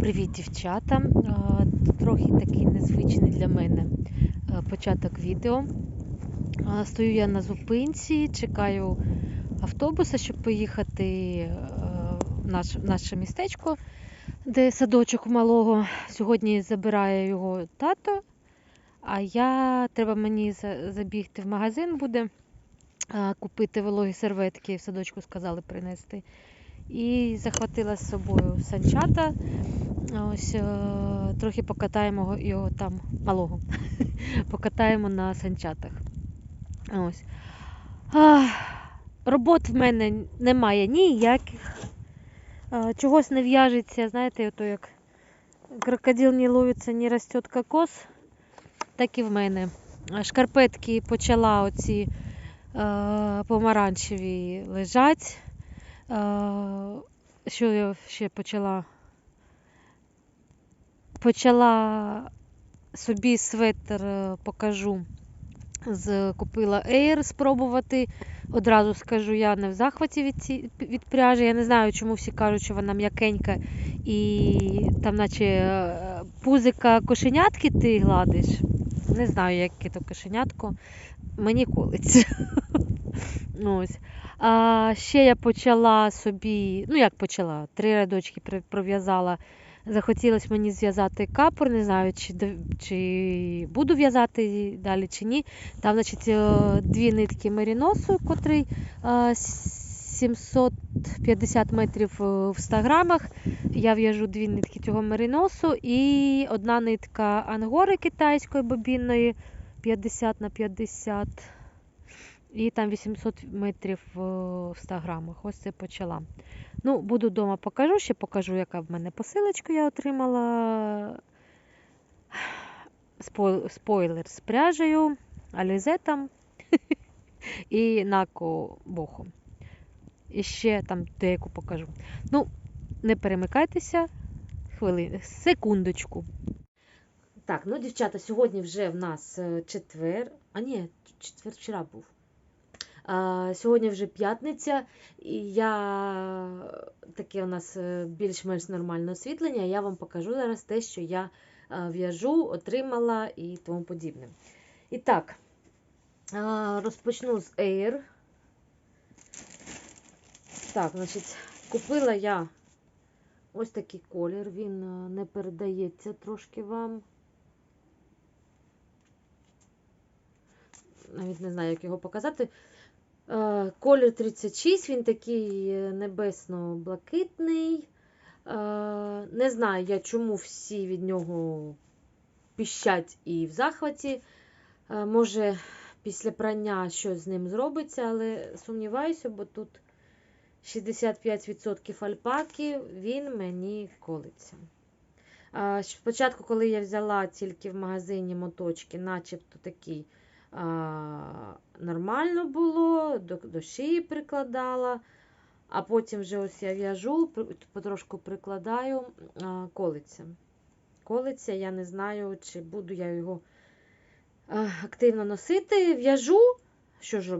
Привіт, дівчата! Трохи такий незвичний для мене початок відео. Стою я на зупинці, чекаю автобуса, щоб поїхати в наше містечко, де садочок малого. Сьогодні забирає його тато, а я треба мені забігти в магазин буде, купити вологі серветки, в садочку сказали принести. І захватила з собою санчата. Ось е, трохи покатаємо його- там малого. Покатаємо на санчатах. Ось. Робот в мене немає ніяких. Чогось не в'яжеться, знаєте, ото як крокодил не ловиться, не росте кокос, так і в мене. Шкарпетки почала оці е, помаранчеві лежать. Що я ще почала? Почала собі светр, е, покажу. З, купила Air спробувати. Одразу скажу, я не в захваті від, ці, від пряжі. Я не знаю, чому всі кажуть, що вона м'якенька і там, наче е, пузика кошенятки ти гладиш. Не знаю, яке то кошенятко. Мені колиться. Ось. А ще я почала собі, ну як почала, три рядочки пров'язала. Захотілося мені зв'язати капор, не знаю, чи, чи буду в'язати далі чи ні. Там, значить, е, дві нитки меріносу, котрий е, 750 метрів е, в 100 грамах. Я в'яжу дві нитки цього меріносу і одна нитка ангори китайської бобінної 50 на 50. І там 800 метрів е, в 100 грамах. Ось це почала. Ну, буду вдома покажу, ще покажу, яка в мене посилочка я отримала. Спойлер з пряжею, алізетом і нако бохом. І ще там деяку покажу. Ну, не перемикайтеся. Хвилин, секундочку. Так, ну, дівчата, сьогодні вже в нас е, четвер. А ні, четвер вчора був. Сьогодні вже п'ятниця, і я таке у нас е, більш-менш нормальне освітлення. Я вам покажу зараз те, що я е, в'яжу, отримала і тому подібне. І так, розпочну з Air. Так, значить, купила я ось такий колір. Він е, не передається трошки вам. Навіть не знаю, як його показати. Е, Колір 36, він такий е, небесно-блакитний. Е, Не знаю я, чому всі від нього піщать і в захваті. Може, після прання щось з ним зробиться, але сумніваюся, бо тут 65% альпаки, він мені колиться. Спочатку, коли я взяла тільки в магазині моточки, начебто такий нормально було, до, до шиї прикладала, а потім вже ось я в'яжу, потрошку прикладаю, а, колиться. Колиться, я не знаю, чи буду я його активно носити. В'яжу, що ж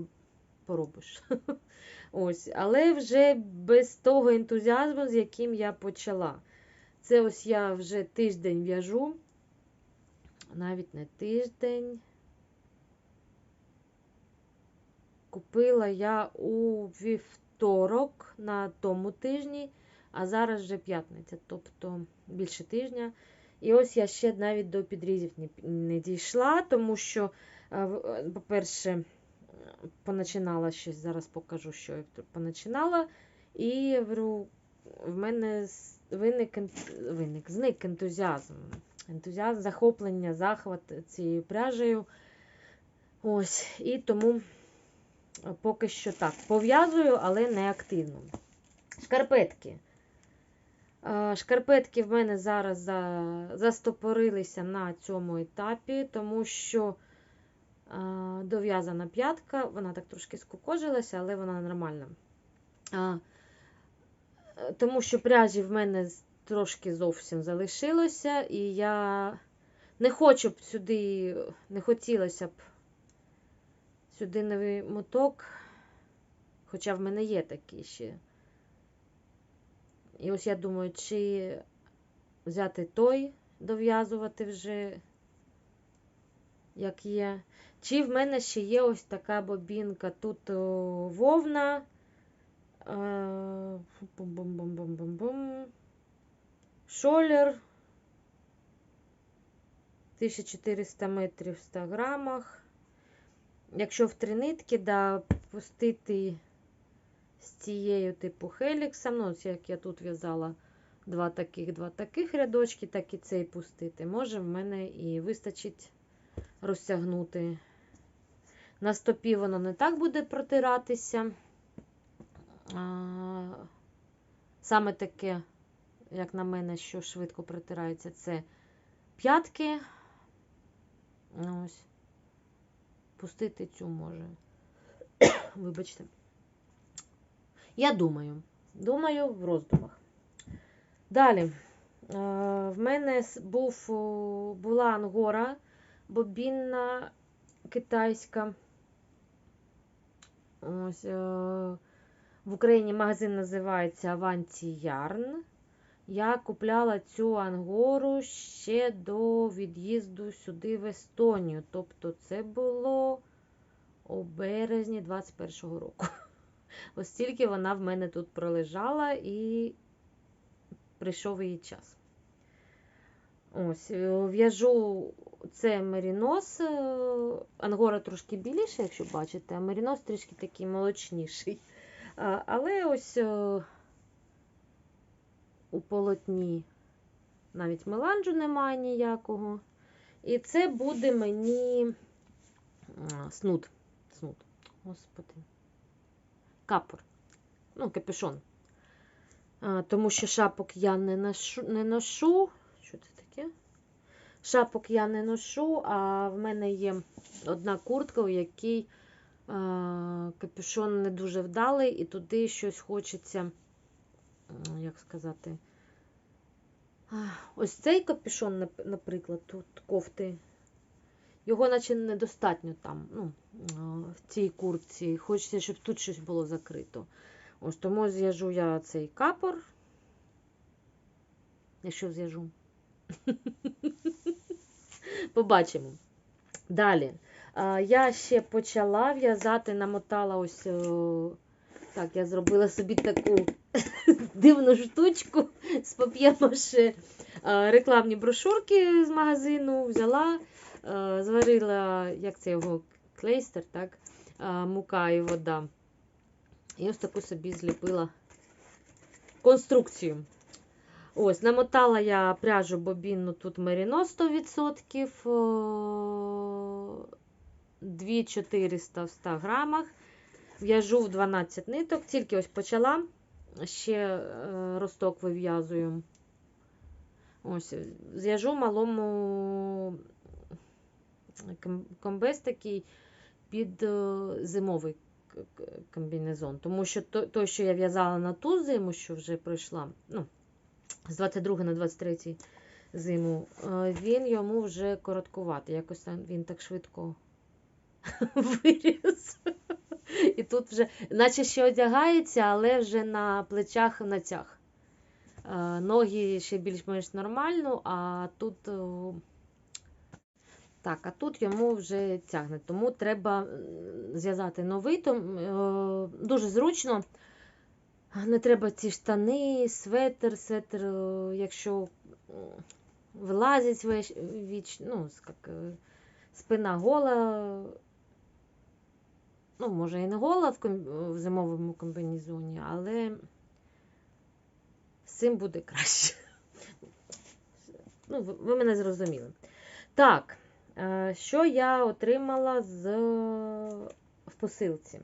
поробиш. Ось, але вже без того ентузіазму, з яким я почала. Це ось я вже тиждень в'яжу, навіть не тиждень. Купила я у вівторок на тому тижні, а зараз вже п'ятниця, тобто більше тижня. І ось я ще навіть до підрізів не, дійшла, тому що, е, е, по-перше, поначинала щось, зараз покажу, що я поначинала. І в мене виник, виник зник ентузіазм. Ентузіазм, захоплення, захват цією пряжею. Ось, і тому поки що так. Пов'язую, але не активно. Шкарпетки. Е, Шкарпетки в мене зараз застопорилися на цьому етапі, тому що е, дов'язана п'ятка, вона так трошки скукожилася, але вона нормальна. Е, Тому що пряжі в мене трошки зовсім залишилося, і я не хочу б сюди, не хотілося б сюди новий моток, хоча в мене є такий ще. І ось я думаю, чи взяти той, дов'язувати вже, як є. Чи в мене ще є ось така бобінка. Тут вовна. Бум-бум-бум-бум-бум-бум. Шолер. 1400 метрів в 100 грамах. Якщо в три нитки, да, пустити з цією типу хеліксом, ну, як я тут в'язала два таких, два таких рядочки, так і цей пустити. Може в мене і вистачить розтягнути. На стопі воно не так буде протиратися. А, Саме таке, як на мене, що швидко протирається, це п'ятки. Ось. Пустити цю може. Вибачте. Я думаю. Думаю в роздумах. Далі. Е, В мене був, була ангора бобінна китайська. Ось, е, в Україні магазин називається Avanti Yarn. Я купляла цю ангору ще до від'їзду сюди в Естонію. Тобто це було у березні 21-го року. Ось тільки вона в мене тут пролежала і прийшов її час. Ось, е, в'яжу це мерінос. е, Ангора трошки біліша, якщо бачите, а мерінос трішки такий молочніший. Але ось е, у полотні навіть меланжу немає ніякого. І це буде мені снуд. Снуд. Господи. Капор. Ну, капюшон. Тому що шапок я не ношу, не ношу. Що це таке? Шапок я не ношу, а в мене є одна куртка, у якій а, капюшон не дуже вдалий, і туди щось хочеться, як сказати. Ось цей капюшон, наприклад, тут кофти. Його наче недостатньо там, ну, в цій куртці. Хочеться, щоб тут щось було закрито. Ось тому зв'яжу я цей капор. Якщо зв'яжу. Побачимо. Далі. Я ще почала в'язати, намотала ось. Так, я зробила собі таку дивну штучку з пап'є-маше. Рекламні брошурки з магазину взяла, зварила, як це його, клейстер, так? Мука і вода. І ось таку собі зліпила конструкцію. Ось, намотала я пряжу бобінну тут меріно 100%, 2400 в 100 грамах. В'яжу в 12 ниток, тільки ось почала, ще е, росток вив'язую. Ось, зв'яжу малому ком- комбез такий під е, зимовий комбінезон. Тому що то- той, що я в'язала на ту зиму, що вже пройшла, ну, з 22 на 23 зиму, е, він йому вже короткуватий. Якось він так швидко виріс. І тут вже, наче ще одягається, але вже на плечах натяг. Е, Ноги ще більш-менш нормально, а тут. Так, а тут йому вже тягне. Тому треба зв'язати новий. Том, е, дуже зручно. Не треба ці штани, светр, светр, е, якщо вилазить весь віч, ну, як, е, спина гола. Ну, може, і не гола в, ком- в зимовому комбінезоні, але з цим буде краще. Ну, ви- мене зрозуміли. Так, е, що я отримала з в посилці?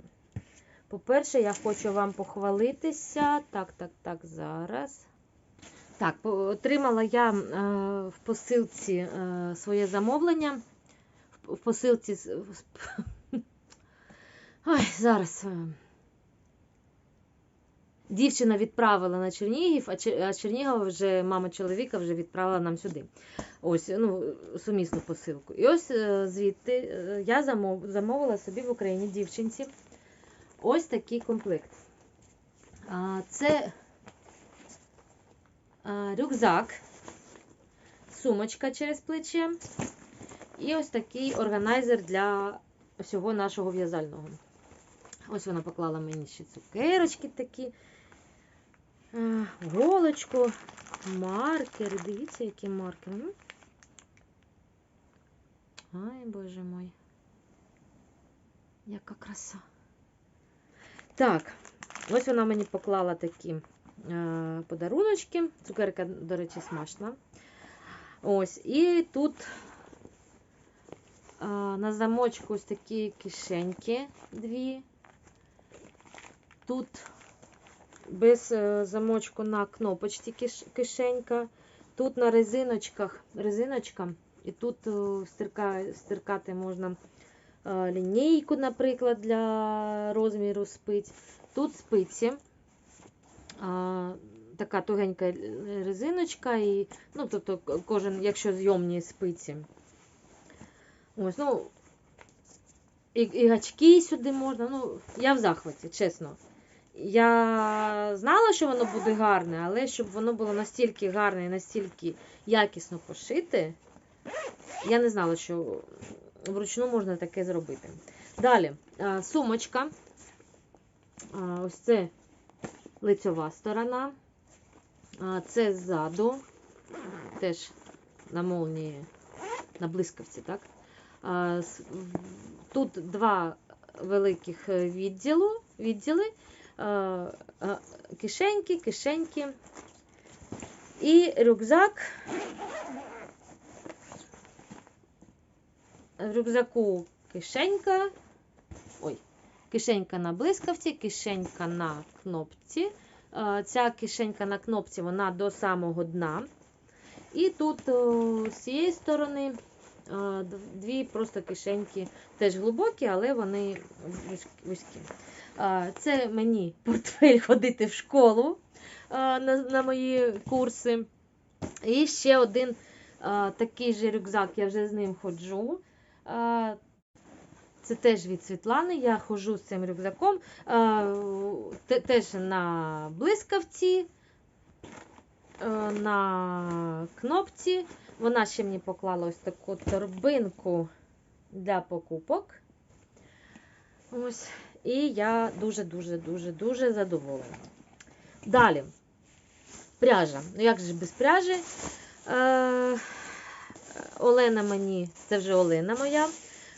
По-перше, я хочу вам похвалитися. Так, так, так, зараз. Так, отримала я е, в посилці е, своє замовлення. В посилці. Ой, зараз. е. Дівчина відправила на Чернігів, а Чернігова вже мама чоловіка вже відправила нам сюди. Ось, ну, сумісну посилку. І ось е, звідти е, я замовила собі в Україні дівчинці ось такий комплект. Це рюкзак сумочка через плече. І ось такий органайзер для всього нашого в'язального. Ось вона поклала мені ще цукерочки такі, голочку, маркери. Дивіться, які маркери. Ай, боже мой. Яка краса. Так, ось вона мені поклала такі подаруночки. Цукерка, до речі, смачна. Ось, і тут на замочку ось такі кишеньки дві. Тут без е, замочку на кнопочці кишенька. Тут на резиночках резиночка. І тут е, стирка, стиркати можна е, лінійку, наприклад, для розміру спиць. Тут спиці. Така тугенька резиночка, і, ну, тобто, кожен, якщо зйомні спиці. Ось, ну, і, і гачки сюди можна. Ну, я в захваті, чесно. Я знала, що воно буде гарне, але щоб воно було настільки гарне і настільки якісно пошите, я не знала, що вручну можна таке зробити. Далі, сумочка. Ось це лицьова сторона. Це ззаду. Теж на молнії, на блискавці, так? Тут два великих е, відділу, відділи. Кишеньки, кишеньки. І рюкзак. В рюкзаку кишенька. Ой, кишенька на блискавці, кишенька на кнопці. Ця кишенька на кнопці вона до самого дна. І тут з цієї сторони дві просто кишеньки теж глибокі, але вони вузь- вузькі. Це мені портфель ходити в школу на, на мої курси. І ще один такий же рюкзак, я вже з ним ходжу. Це теж від Світлани. Я ходжу з цим рюкзаком. Теж на блискавці, на кнопці. Вона ще мені поклала ось таку торбинку для покупок. Ось. І я дуже-дуже-дуже-дуже задоволена. Далі. Пряжа. Ну як же без пряжі? Е, Олена мені, це вже Олена моя.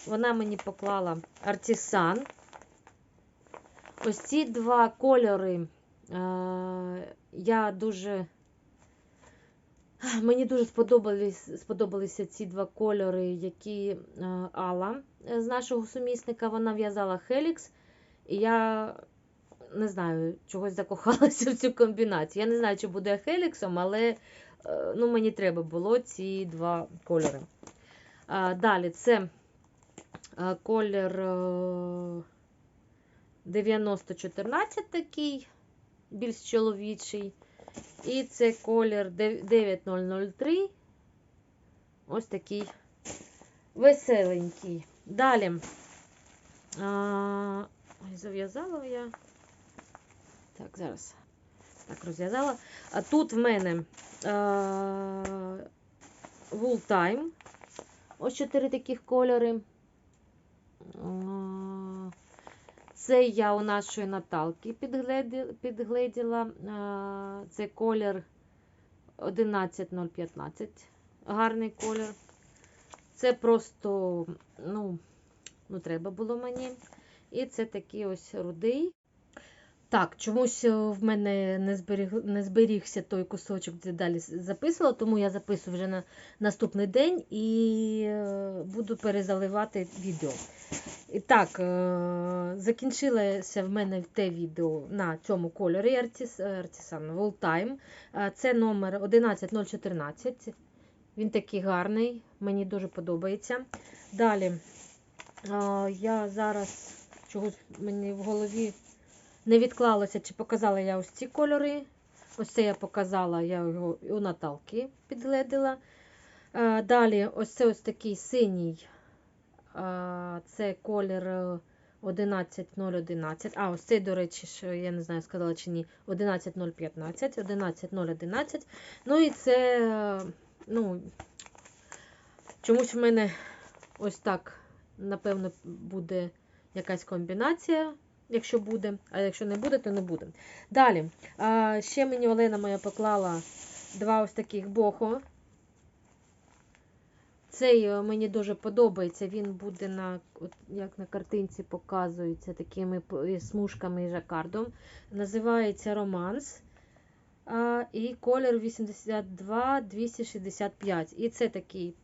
Вона мені поклала артисан. Ось ці два кольори. Е, я дуже. Мені дуже сподобались, сподобалися ці два кольори, які е, Алла е, з нашого сумісника вона в'язала Хелікс. І я не знаю, чогось закохалася в цю комбінацію. Я не знаю, чи буде Хеліксом, але е, ну, мені треба було ці два кольори. Далі це колір е, 9014 такий, більш чоловічий. І це колір 9003. Ось такий веселенький. Далі. Зав'язала я. Так, зараз. Так, розв'язала. А тут в мене Wool Time. Ось чотири таких кольори. Це я у нашої Наталки підгледіла. Це колір 11015. Гарний колір. Це просто, ну, ну, треба було мені. І це такий ось рудий. Так, чомусь е, в мене не, зберіг, не зберігся той кусочок, де далі записувала, тому я записую вже на наступний день і е, буду перезаливати відео. І так, е, закінчилося в мене те відео на цьому кольорі Artisan Full Time. Це номер 11014. Він такий гарний, мені дуже подобається. Далі я зараз чогось мені в голові не відклалося, чи показала я ось ці кольори. Ось це я показала, я його у Наталки підгледила. Е, Далі, ось це ось такий синій. е, Це колір е, 11011. А, ось цей, до речі, я не знаю, сказала чи ні, 11015, 11011. Ну і це, е, ну, Чомусь в мене ось так, напевно, буде якась комбінація, якщо буде, а якщо не буде, то не буде. Далі. Ще мені Олена моя поклала два ось таких бохо. Цей е, мені дуже подобається. Він буде на, як на картинці показується, такими смужками і жакардом. Називається Романс. А, і колір 82 265. І це такий,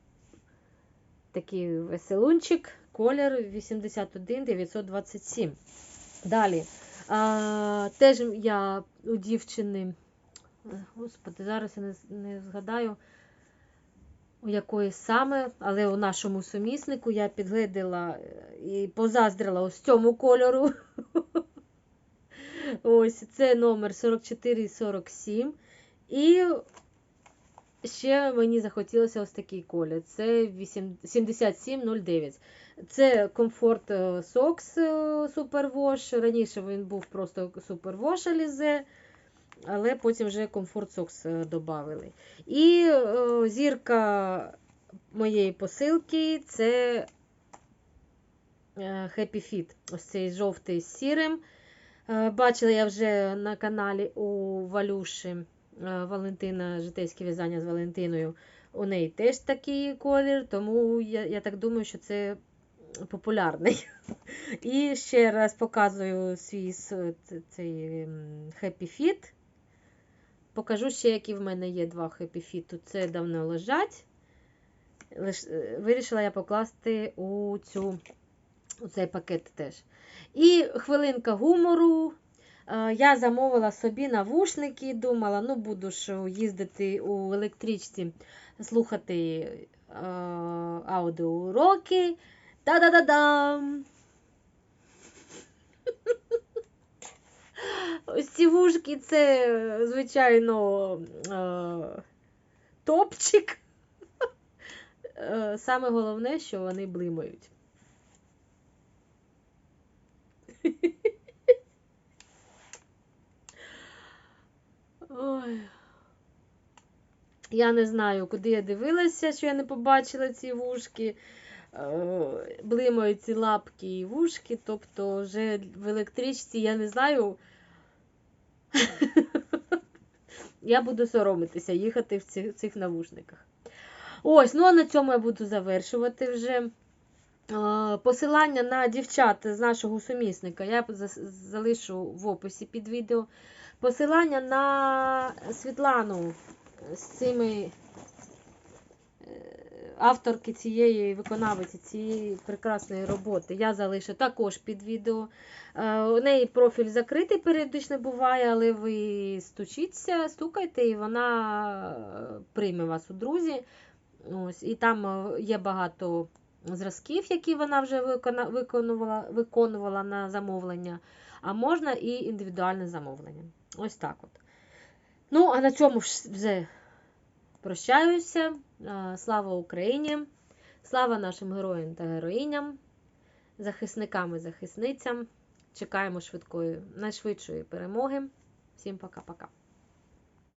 такий веселунчик, колір 81 927. Далі. А, теж я у дівчини. е, Господи, зараз я не, не згадаю, у якої саме, але у нашому суміснику я підгледила е, і позаздрила ось цьому кольору. Ось це номер 4447. І ще мені захотілося ось такий колір. Це 7709. Це комфорт Socks Superwash. Раніше він був просто Superwash Alize, але потім вже комфорт Socks додали. І е, зірка моєї посилки це е, Happy Fit. Ось цей жовтий з сірим. Е, Бачила я вже на каналі у Валюші е, Валентина, житейське в'язання з Валентиною. У неї теж такий колір, тому я, я так думаю, що це популярний. І ще раз показую свій цей Happy Fit. Покажу ще, які в мене є два Happy Fit. Це давно лежать. Лиш, е, вирішила я покласти у, цю, у цей пакет теж. І хвилинка гумору. Е, Я замовила собі навушники, думала, ну буду ж їздити у електричці, слухати е, аудіоуроки. Та-да-да-дам! Ось ці вушки це, звичайно, е, топчик. Е, Саме головне, що вони блимають. Ой. Я не знаю, куди я дивилася, що я не побачила ці вушки. Е, Блимають ці лапки і вушки. Тобто, вже в електричці я не знаю. Я буду соромитися їхати в цих, цих навушниках. Ось, ну а на цьому я буду завершувати вже. Е, Посилання на дівчат з нашого сумісника я залишу в описі під відео. Посилання на Світлану з цими е, авторки цієї виконавиці цієї прекрасної роботи я залишу також під відео. Е, У неї профіль закритий періодично буває, але ви стучіться, стукайте, і вона е, прийме вас у друзі. Ось, і там є багато зразків, які вона вже виконувала, виконувала на замовлення, а можна і індивідуальне замовлення. Ось так от. Ну, а на цьому ж вже прощаюся. Слава Україні! Слава нашим героям та героїням, захисникам і захисницям. Чекаємо швидкої, найшвидшої перемоги. Всім пока-пока.